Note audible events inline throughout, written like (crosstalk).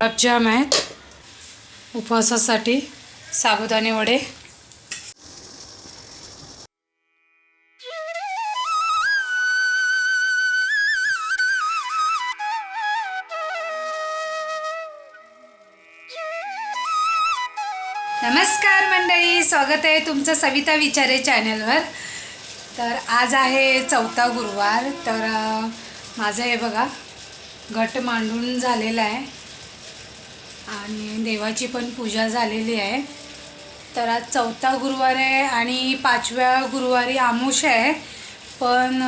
गुलाबजाम आहेत उपवासासाठी साबुदाणे वडे. नमस्कार मंडळी स्वागत आहे तुमचं सविता विचारे चॅनलवर. तर आज आहे चौथा गुरुवार तर माझं हे बघा घट मांडून झालेलं आहे. आणि देवाची पण पूजा झालेली आहे. तर आज चौथा गुरुवार आहे आणि पाचव्या गुरुवारी आमुष आहे. पण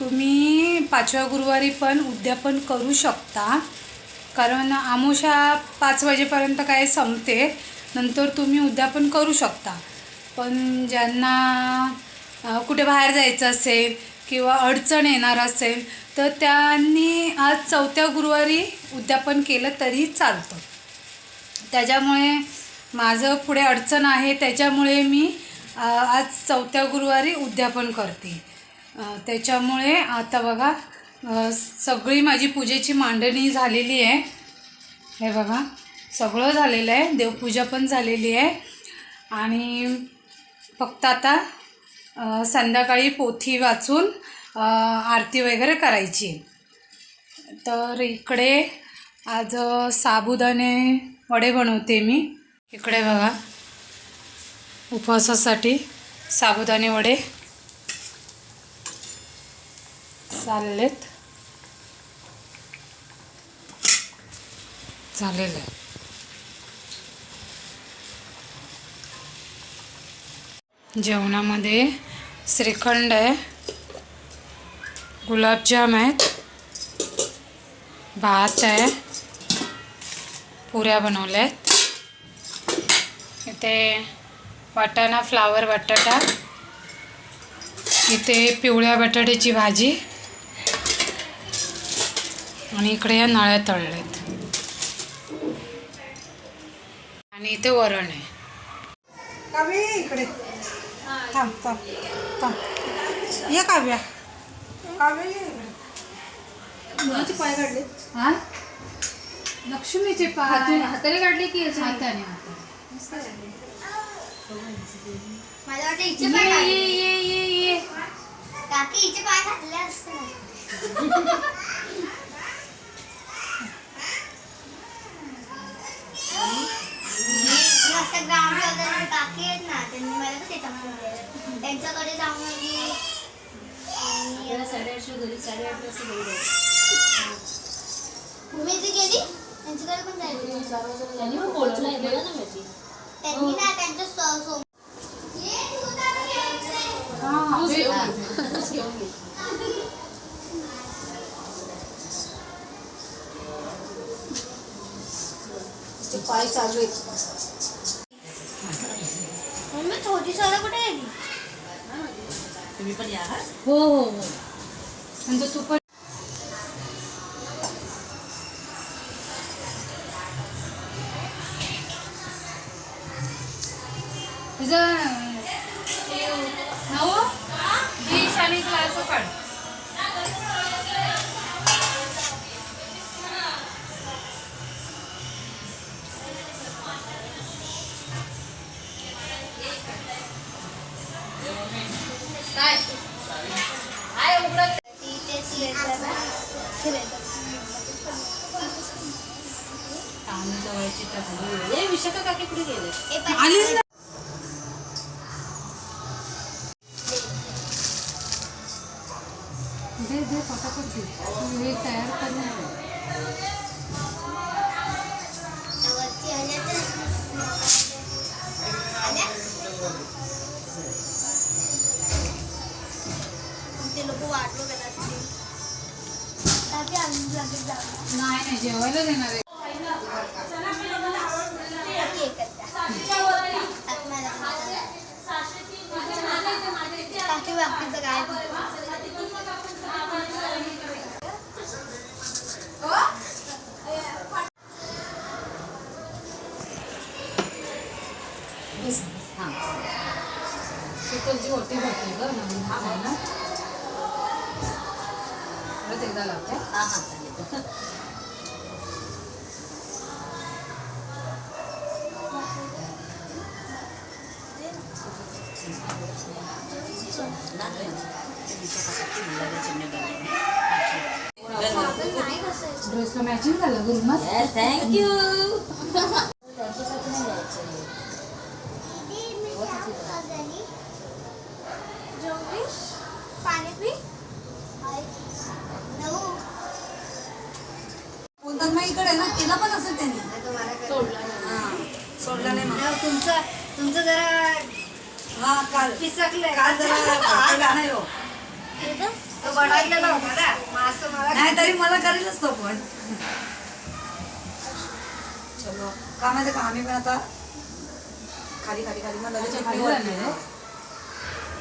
तुम्ही पाचव्या गुरुवारी पण उद्यापन करू शकता. कारण आमुषा पाच वाजेपर्यंत काय संपते नंतर तुम्ही उद्यापन करू शकता. पण ज्यांना कुठे बाहेर जायचं असेल किंवा अडचण येणार असेल तर त्यांनी आज चौथ्या गुरुवारी उद्यापन केलं तरी चालतं. त्याच्यामुळे माझं पुढे अडचण आहे त्याच्यामुळे मी आज चौथ्या गुरुवारी उद्यापन करते. त्याच्यामुळे आता बघा सगळी माझी पूजेची मांडणी झालेली आहे. हे बघा सगळं झालेलं आहे देवपूजा पण झालेली आहे. आणि फक्त आता संध्याकाळी पोथी वाचून आरती वगैरे करायची. तर इकडे आज साबुदाणे वडे बनवते मी. इकडे बघा उपवासासाठी साबुदाणे वडे चाललेत. चालेल आहे. जेवणामध्ये श्रीखंड आहे गुलाबजाम आहेत भात आहे पुऱ्या बनवल्या आहेत इथे वाटाणा फ्लावर बटाटा इथे पिवळ्या बटाट्याची भाजी आणि इकडे या नळ्या तळल्यात. आणि इथे वरण आहे. इकडे? थांब थांब थांब. ये काव्या. काव्य ये. मुलाचे पाय काढले. हा? लक्ष्मीचे पाय. हाताने काढले की याच्या हाताने हाताने. मला वाटतं हिचे ये पाय ये ये ये ये. काकी हिचे पाय घातले असते. (laughs) त्यांनी पण पोळीला येते ना माझी त्यांनी ना त्यांच्या सो- सो- ये तू तर ये. हा, तूच बे- घेऊन घे. तूच घेऊन घे. ते पाय चालू आहेत मम्मी छोटी सोडा कुठे गेली तुम्ही पण या हा. हो हो हो नंतर तू पण तुझं नऊ डिश आणि ग्लास काढ काय? उघडत कान जवळची टाकली ए विशाखा काकी कुठे गेले? आलीच पटापट काकी आम्ही लगेच जाऊ नाही नाही जेवायला देणार आहे काकी बाकीचं काय Dress for matching, the Yes, thank you. (laughs) इकडे ना तिला पण असेल त्यांनी. सोडला नाही मग तुमचं तुमचं जरा हा काल. पिसकलंय. काल जरा भाकरला नाही हो. तो बडाकलेला होता ना? मग आज तो मला नाही तरी मला करेलच तो पण. चलो का माहिती का आम्ही पण आता खाली खाली खाली. मग लगेच आहे?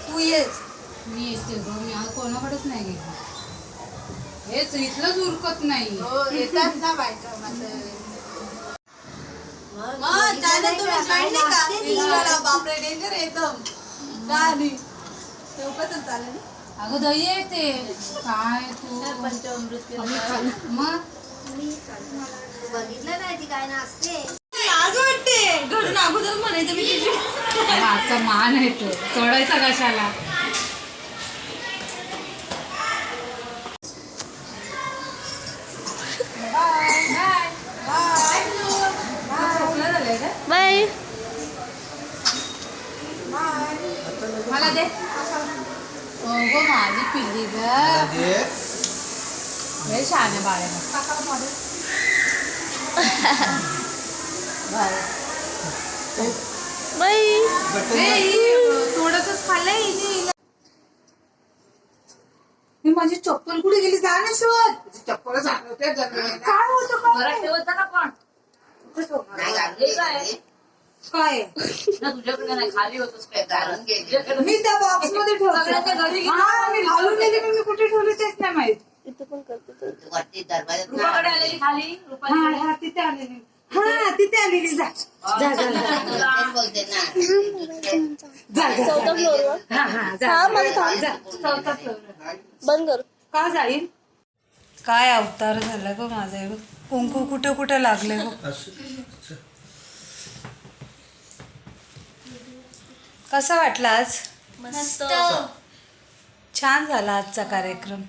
तू येस मी येते मी आज कोणाकडेच नाही गेली. हेच इथलंच उरकत नाही. येतात ना बायका तुम्ही का? बापरे डेंजर एकदम. चौकातच चालेल अगं दही येते काय तू. मग? बघितलं नाही ती काय नसते लाज वाटते. घडून अगोदर म्हणायचं मी आजचा मान येतो चढायचा कशाला बाय मला दे हो गो माझी पिल्ली ग. खाल्लंय. मी माझी चप्पल कुठे गेली? जा ना शोध. चप्पल काय होतं? का? ठेवता का पण. काय? तुझ्याकडे नाही खाली होतच काय? मी त्या बॉक्समध्ये सगळ्यांच्या घरी ठेवते गेली. हा, मी घालून गेली पण मी कुठे ठेवली तेच नाही माहीत. रुपाकडे आलेली खाली? हा रुपाली हा तिथे आलेली. हा तिथे आलेली. जा. जा जा जा. जा. जा चौथा फ्लोअरवर हा हा जा. हा मला थांब. जा. चौथा फ्लोअर बंद कर. का जाईल काय अवतार झाला ग माझा. कुंकू कुठे कुठे लागले बघ. कसं वाटलं आज? मस्त. छान झाला आजचा कार्यक्रम.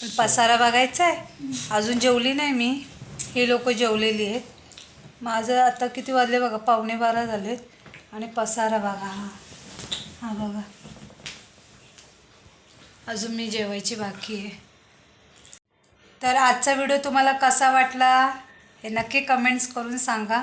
पण पसारा बघायचा आहे अजून जेवली नाही मी. हे लोक जेवलेली आहेत. माझं आता किती वाजले बघा? पावणे बारा झालेत. आणि पसारा बघा. हा हा बघा. अजून मी जेवायची बाकी आहे. तर आजचा व्हिडिओ तुम्हाला कसा वाटला? हे नक्की कमेंट्स करून सांगा.